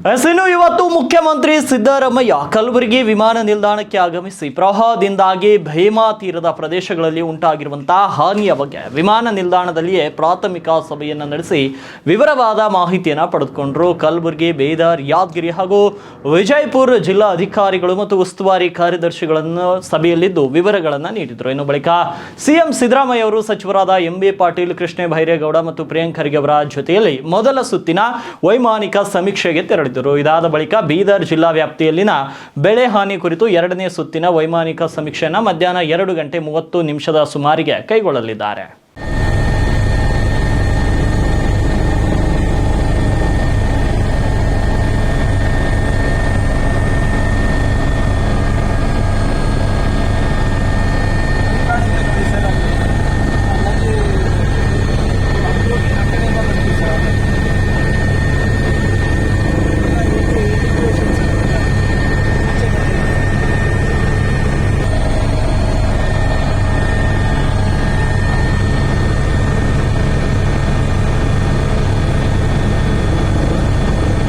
ಇನ್ನು ಇವತ್ತು ಮುಖ್ಯಮಂತ್ರಿ ಸಿದ್ದರಾಮಯ್ಯ ಕಲಬುರಗಿ ವಿಮಾನ ನಿಲ್ದಾಣಕ್ಕೆ ಆಗಮಿಸಿ ಪ್ರವಾಹದಿಂದಾಗಿ ಭೀಮಾ ತೀರದ ಪ್ರದೇಶಗಳಲ್ಲಿ ಉಂಟಾಗಿರುವಂತಹ ಹಾನಿಯ ಬಗ್ಗೆ ವಿಮಾನ ನಿಲ್ದಾಣದಲ್ಲಿಯೇ ಪ್ರಾಥಮಿಕ ಸಭೆಯನ್ನು ನಡೆಸಿ ವಿವರವಾದ ಮಾಹಿತಿಯನ್ನು ಪಡೆದುಕೊಂಡರು. ಕಲಬುರಗಿ, ಬೀದರ್, ಯಾದಗಿರಿ ಹಾಗೂ ವಿಜಯಪುರ ಜಿಲ್ಲಾ ಅಧಿಕಾರಿಗಳು ಮತ್ತು ಉಸ್ತುವಾರಿ ಕಾರ್ಯದರ್ಶಿಗಳನ್ನು ಸಭೆಯಲ್ಲಿದ್ದು ವಿವರಗಳನ್ನು ನೀಡಿದರು. ಇನ್ನು ಬಳಿಕ ಸಿಎಂ ಸಿದ್ದರಾಮಯ್ಯ ಅವರು ಸಚಿವರಾದ ಎಂ ಬಿ ಪಾಟೀಲ್ ಕೃಷ್ಣ ಭೈರೇಗೌಡ ಮತ್ತು ಪ್ರಿಯಾಂಕ್ ಖರ್ಗೆ ಅವರ ಜೊತೆಯಲ್ಲಿ ಮೊದಲ ಸುತ್ತಿನ ವೈಮಾನಿಕ ಸಮೀಕ್ಷೆಗೆ ತೆರಳಿದರು ಇದಾದ ಬಳಿಕ ಬೀದರ್ ಜಿಲ್ಲಾ ವ್ಯಾಪ್ತಿಯಲ್ಲಿನ ಬೆಳೆ ಹಾನಿ ಕುರಿತು ಎರಡನೇ ಸುತ್ತಿನ ವೈಮಾನಿಕ ಸಮೀಕ್ಷೆಯನ್ನು ಮಧ್ಯಾಹ್ನ ಎರಡು ಗಂಟೆ ಮೂವತ್ತು ನಿಮಿಷದ ಸುಮಾರಿಗೆ ಕೈಗೊಳ್ಳಲಿದ್ದಾರೆ.